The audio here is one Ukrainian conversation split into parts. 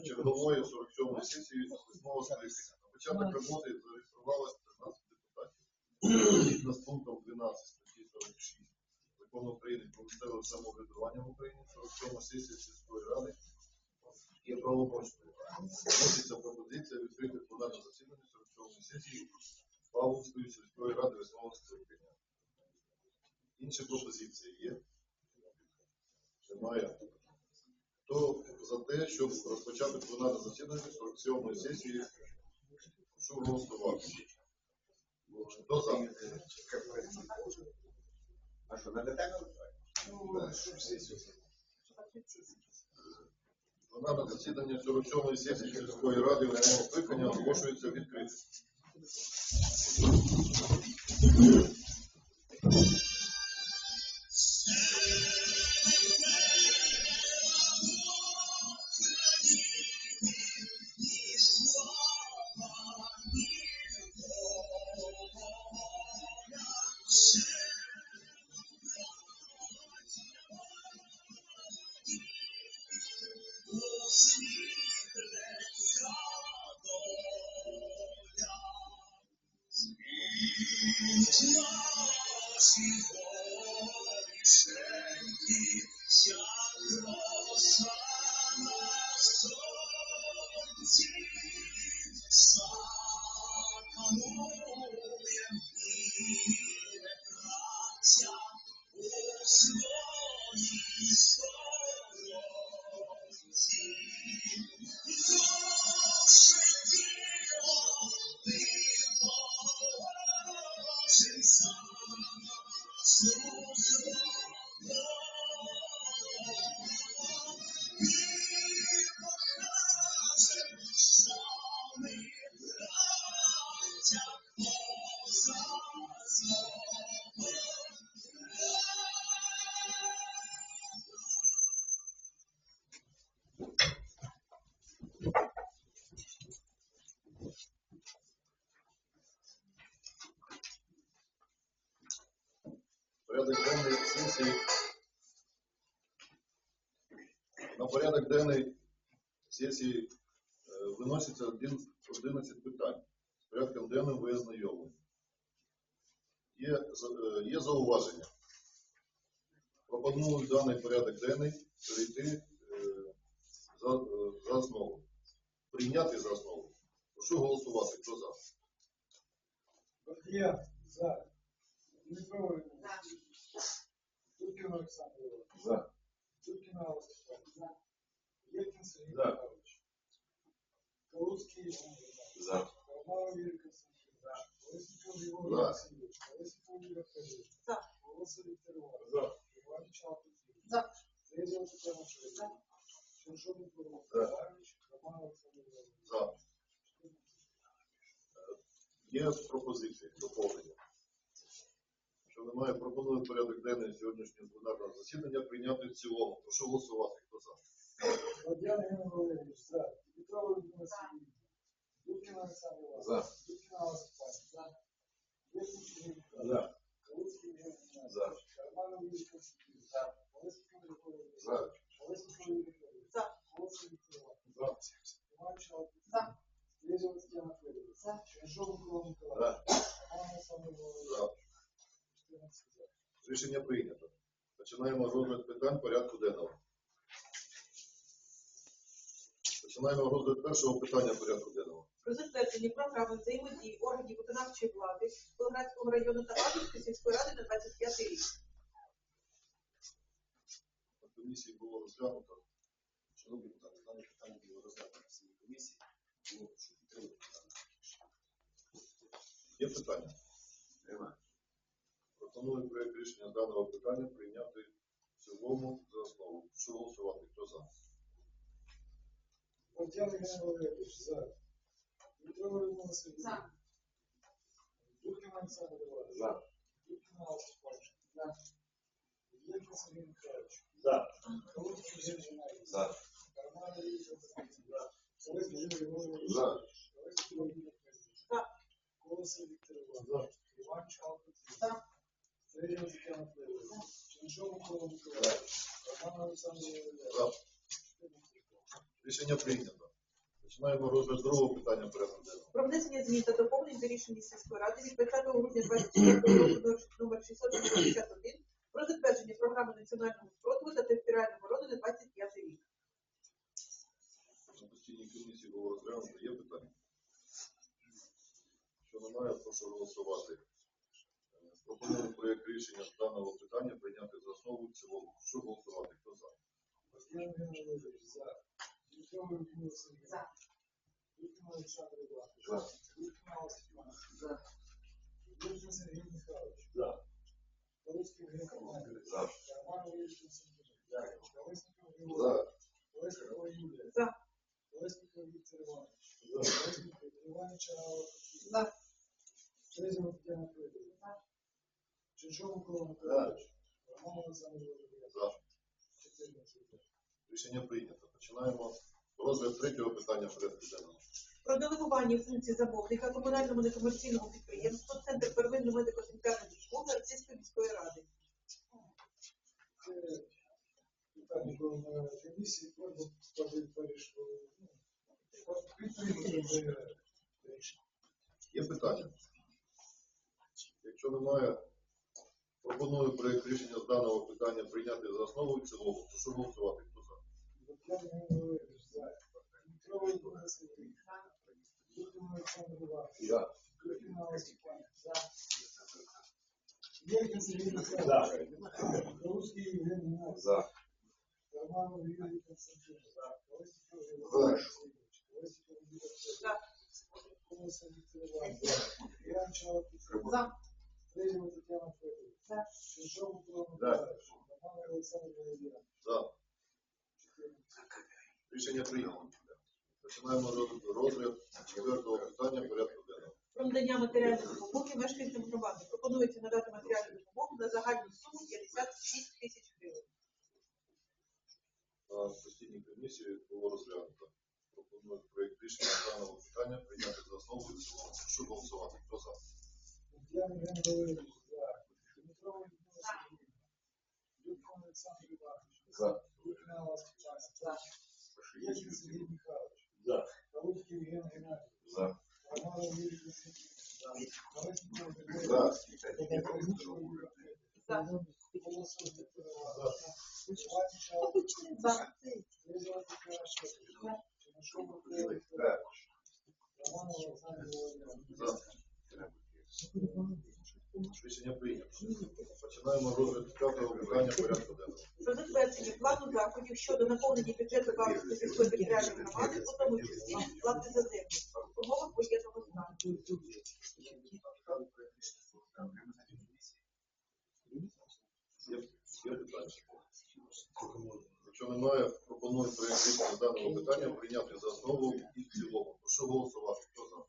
чергової 47-ї сесії восьмого скликання. На початок роботи зареєструвалося 13 депутатів. Згідно з пунктом 12 статті 46 Закону України про місцеве самоврядування в Україні 47 сесія сільської ради є правомочною. Вноситься пропозиція відкрити пленарне засідання 47 сесії Павловської сільської ради восьмого скликання. Інші пропозиції є? Немає. Хто за те, щоб розпочати пленарне засідання 47-ї сесії, прошу голосувати. Хто за? А що, надо так? Пленарне засідання 47-ї сесії сільської ради восьмого скликання оголошується відкритим. Порядок порядок денний сесії е, виноситься 11 питань. З порядком денним ви ознайомлені. Є, е, є зауваження. Пропоную даний порядок денний перейти е, за, за основу. Прийняти за основу. Прошу голосувати. Хто за? Бахтияр, за. Дудкин Александр Иванович. За. Дудкин Алла Степановна. Елькин Сергей За. Михайлович. Калуцкий За. Кармалов Юрий Константинович. Колесников Егор Васильевич. Колесников Юрий Федорович. За. Волосов Виктор За. Иванович Алпатин. За. Средова Татьяна Федоровна. Шевчук Микола За. Николаевич. Роман Александр За. Є пропозиції, доповнення. Що немає, пропоную порядок денний сьогоднішнього пленарного засідання прийняти в цілому. Прошу голосувати. Хто за? За. За. За. За. За. за. Рішення прийнято. Починаємо розгляд питань порядку денного. Починаємо розгляд першого питання порядку денного. Про затвердження програми взаємодії органів виконавчої влади Болградського району та Лазівської сільської ради на 25 рік. На комісії було розглянуто. Шановні депутати, дане питання було розглянуто на цій комісії. Тому прошу підтримати. Є питання? Немає. Пропоную проєкт рішення даного питання прийняти в цілому за основу. Прошу голосувати. Хто за? Иван Валерьевич. За. Петрова Людмила Сергеевна. Дудкин Александр Иванович. За. Дудкин Алла Степановна. За. Елькин Сергей Михайлович. За. Калуцкий Иван Иванович. За. Кармалов Юрий Константинович. За. Колесников Юрий Иванович. За. Колесников Юрий Федорович. За. Колосов Виктор Иванович. Иванович Алпатин. За. Средова Татьяна Федоровна. Шевчук Микола Николаевич. Роман Александр Иванович. За. Рішення прийнято. Починаємо розгляд другого питання порядку денного. Про внесення змін та доповнень до рішення сільської ради від 20 грудня 24 року номер 651 про затвердження програми національного спротиву та територіальної оборони на 25 рік. На постійній комісії було розглянуто. Є питання? Що немає, прошу голосувати. Пропоную проєкт рішення з даного питання прийняти за основу в цілому. Що голосувати? Хто за? За. За. 14 за. Рішення прийнято. Починаємо розгляд третього питання порядку денного. Про делегування функцій замовника комунальному некомерційному підприємству Центр первинної медико-санітарної допомоги Російської міської ради. Це питання було на комісії, просто вирішили. Підтримати рішення. Є питання? Якщо немає, пропоную проєкт рішення з даного питання прийняти за основу і в цілому. Прошу голосувати. Хто за? Лук'ян Григорович, за. Дмитро Володимир Сергійович. Дудкін Олександр Іванович. За. Дудкін Алла Степановна. За. Русский Євген Геннадійович. За. Романов Юрій Константинович. За. Колесников Георгій За. Васильович. Колесников Юрій За. Іван Чалов Петро. За. За. Рішення прийнято. Починаємо роз- розгляд четвертого питання порядку денного. Про надання матеріальної допомоги мешканцям громади. Пропонується надати матеріальну допомогу на загальну суму 56 тисяч гривень. На постійній комісії було розглянуто. Пропоную проєкт рішення даного питання прийняти за основу і в цілому. Прошу голосувати. Хто за? За. Олександр Іванович. За. Єркін Сергій Михайлович. За. За. За. Рішення прийнято. Починаємо розгляд п'ятого питання порядку денного. Про затвердження плану заходів щодо наповнення бюджету Бабської сільської територіальної громади, у тому числі плати за в умовах воєнного стану. Якщо немає, пропоную проєкт рішення даного питання прийняти за основу і в цілому. Прошу голосувати. Хто?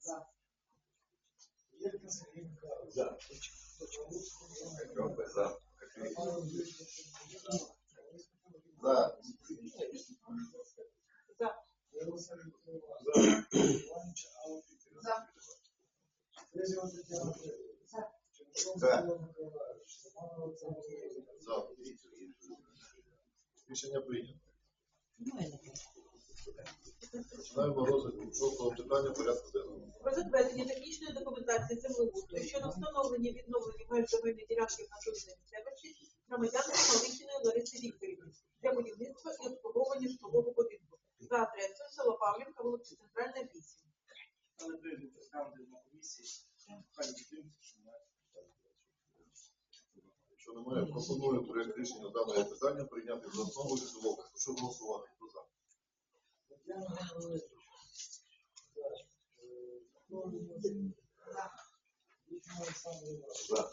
За. Єркін Сергій Михайлович. За. Полуцький За. Роман Юрій Константинович. За. За. За. За. За. Рішення прийнято. Починаємо розгляд шостого питання порядку денного. Про затвердження технічної документації землеустрою щодо встановлення відновлення меж земельної ділянки в Павлівка, вулиця Центральна 8. Але прежде представити на комісії, хай підтримки, що ми Якщо немає, пропоную проєкт рішення даного питання прийняти за основу і в цілому. Прошу голосувати. Хто за? За.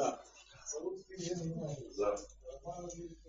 За. За.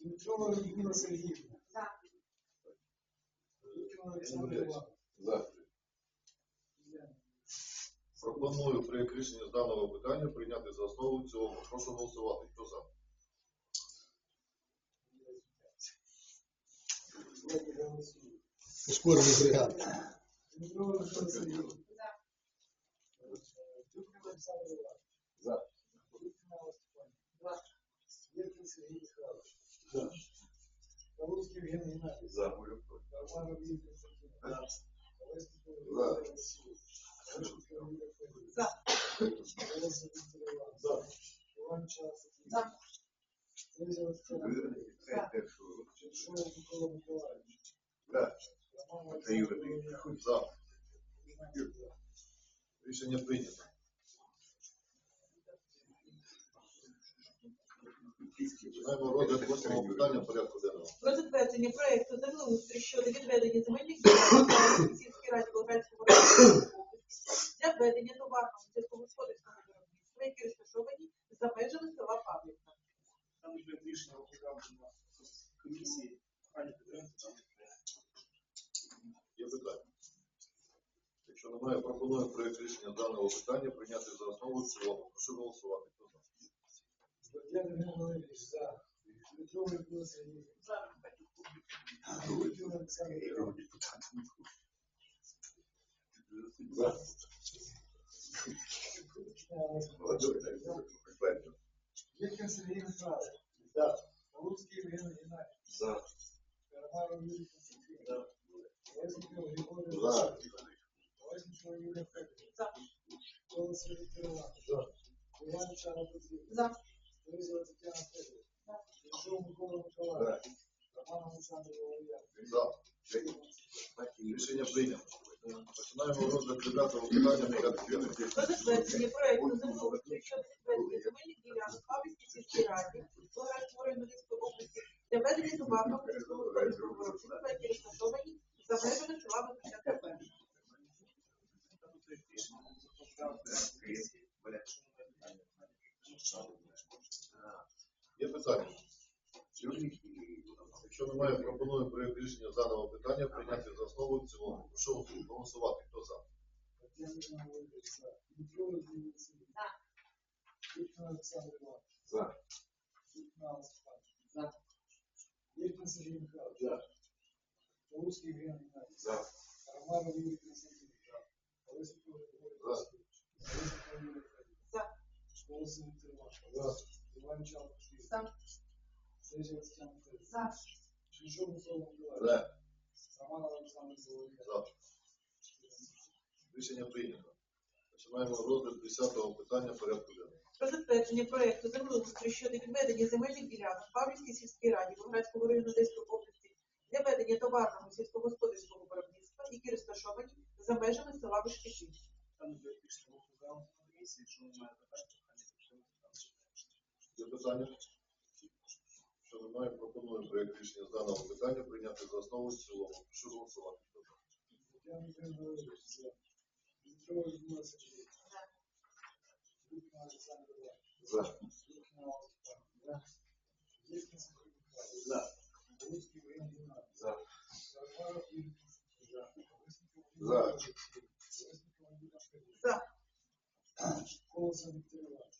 Дмитрова Людмила Сергіївна. За. Пропоную проєкт рішення з даного питання прийняти за основу в цілому. Прошу голосувати. Хто за? Ускорений варіант. Дмитрова Людмила Сергіївна. Іванович. За. Дудкін Алла Степанівна. Євген Сергій Михайлович. За. Юрій Константинович. Колесников За. Лещенко Юрій Федорович. За. Віктор Іванович. Іван Часик. За. Лиза Олександрович. За. Чершов Микола Миколаївич. За. Роман Олександр Володимирович. За. Геннадій За. Рішення прийнято. Починаємо розгляд восьмого питання порядку денного. Про затвердження проекту землеустрою щодо відведення земельних ділянок сільській раді Болградського району для ведення товарного сільськогосподарського виробництва, які розташовані за межами села Павлівка. Дане проект рішення виконавчої комісії. Є питання? Якщо немає, пропоную проєкт рішення даного питання прийняти за основу в цілому. Прошу голосувати. Хто за? Євген Валерійович. За. Дмитрова Людмила Сергіївна. Дудкін Олександр Іванович. За. Дудкін Алла Степанівна. Євген Сергій Михайлович. За. Константинович. Колесников Григорій За. Васильович. Юрій Федорович. За. Віктор За. Лиза Тетяна Федоровна. Чершов Микола Миколаївич. Роман Олександр Володимирович. Рішення прийнято. Починаємо розгляд дев'ятого питання денного. Про затвердження проекту землеустрою щодо відведення земельних ділянок Павлівській сільській раді району Львівської області для ведення товарного сільськогосподарського виробництва, які розташовані за межами села Височа ТП. Рішення виконавчої комісії, якщо немає питання, Є питання? Якщо немає, пропоную проєкт рішення з питання прийняти за основу в цілому. Прошу голосувати. Хто за? За. За. Петрівна. За. Лиза За. Чершов Микола Миколаївич. За. Роман Олександр Володимирович. За. Рішення прийнято. Починаємо розгляд десятого питання порядку денного. Про затвердження проекту землеустрою щодо відведення земельних ділянок Павлівській сільській раді Болградського району Одеської області для ведення товарного сільськогосподарського виробництва, які розташовані за межами села проект рішення виконавчої комісії, якщо немає питань, прохання підтримати даний проект. Є питання? Якщо немає, пропоную проєкт рішення з даного питання прийняти за основу в цілому. Прошу голосувати. За? За. За. За. За.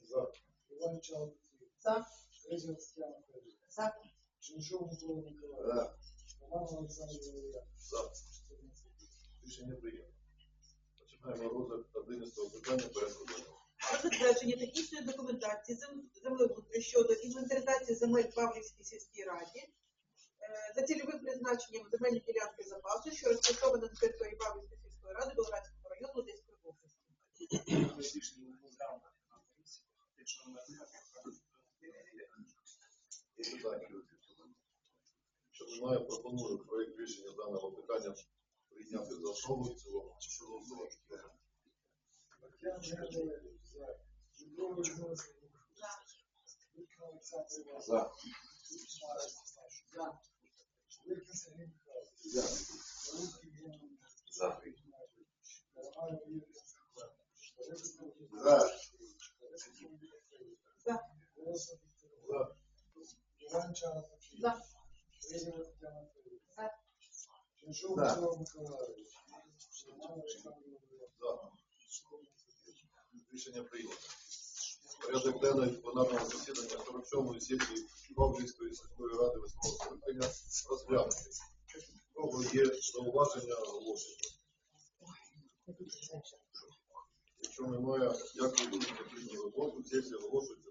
За. За. За. Іван Чара Петрівна. За. Чершов Микола Миколаївич. Роман Олександр За. Рішення прийнято. Починаємо розгляд 11 питання порядку денного. Про затвердження технічної документації зем- землеустрою щодо інвентаризації земель Павлівській сільській раді за цільовим призначенням земельні ділянки запасу, що розташовані на території Павлівської сільської ради Болградського району Одеської області. Рішення виконавчої комісії, якщо немає питань, прохання підтримати. Якщо немає, пропоную проєкт рішення даного питання прийняти за основу і цілому. За. За. За. За. За. За. За. Тетяна За. Микола. Рішення прийнято. Порядок денний пленарного засідання 47-ї сесії Павлівської сільської ради восьмого скликання розглянути. У кого є зауваження, оголошення. Якщо немає, дякую за потрібну роботу. Сесія оголошується.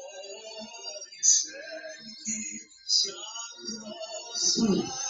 sweet.